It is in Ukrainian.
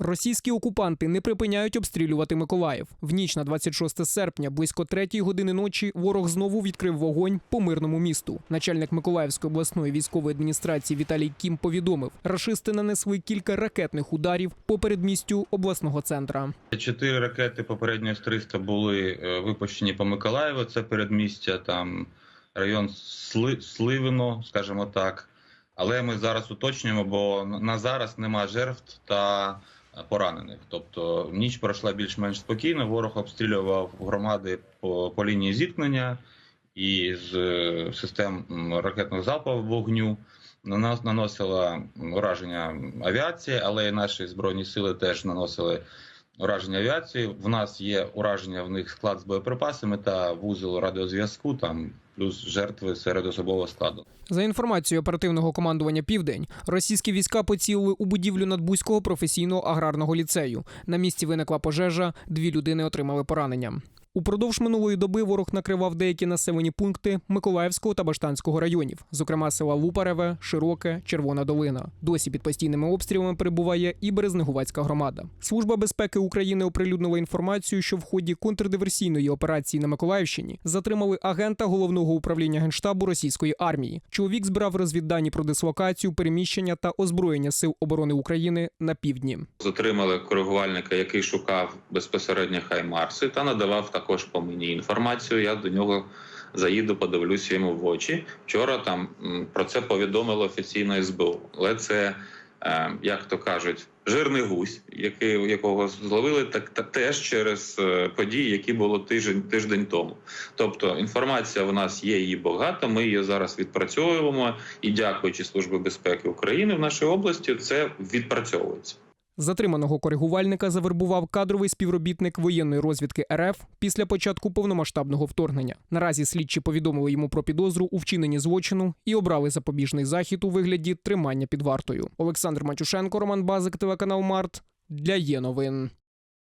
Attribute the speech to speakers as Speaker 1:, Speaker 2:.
Speaker 1: Російські окупанти не припиняють обстрілювати Миколаїв. В ніч на 26 серпня, близько 3 години ночі, ворог знову відкрив вогонь по мирному місту. Начальник Миколаївської обласної військової адміністрації Віталій Кім повідомив, рашисти нанесли кілька ракетних ударів по передмістю обласного центра.
Speaker 2: Чотири ракети попередньо з 300 були е, випущені по Миколаєву. Це передмістя, там район Сли, Сливино, скажімо так. Але ми зараз уточнюємо, бо на- зараз нема жертв та поранених. Тобто ніч пройшла більш-менш спокійно. Ворог обстрілював громади по, по лінії зіткнення і з е, систем ракетного залпового вогню. На нас наносила враження авіації, але і наші збройні сили теж наносили ураження авіації. В нас є ураження в них склад з боєприпасами та вузол радіозв'язку, там плюс жертви серед особового складу.
Speaker 1: За інформацією оперативного командування Південь, російські війська поцілили у будівлю Надбузького професійного аграрного ліцею. На місці виникла пожежа, дві людини отримали поранення. Упродовж минулої доби ворог накривав деякі населені пункти Миколаївського та Баштанського районів, зокрема села Лупареве, Широке, Червона Долина. Досі під постійними обстрілами перебуває і Березнегувацька громада. Служба безпеки України оприлюднила інформацію, що в ході контрдиверсійної операції на Миколаївщині затримали агента головного управління генштабу російської армії. Чоловік збирав розвіддані про дислокацію, переміщення та озброєння сил оборони України на півдні.
Speaker 3: Затримали коригувальника, який шукав безпосередньо хаймарси та надавав також по мені інформацію. Я до нього заїду, подивлюся йому в очі. Вчора там про це повідомило офіційно СБУ. Але це, е, як то кажуть, жирний гусь, який, якого зловили так, та теж через е, події, які було тиждень, тиждень тому. Тобто інформація в нас є її багато. Ми її зараз відпрацьовуємо і, дякуючи Службі безпеки України в нашій області, це відпрацьовується.
Speaker 1: Затриманого коригувальника завербував кадровий співробітник воєнної розвідки РФ після початку повномасштабного вторгнення. Наразі слідчі повідомили йому про підозру у вчиненні злочину і обрали запобіжний захід у вигляді тримання під вартою. Олександр Матюшенко, Роман Базик, телеканал Март для є новин.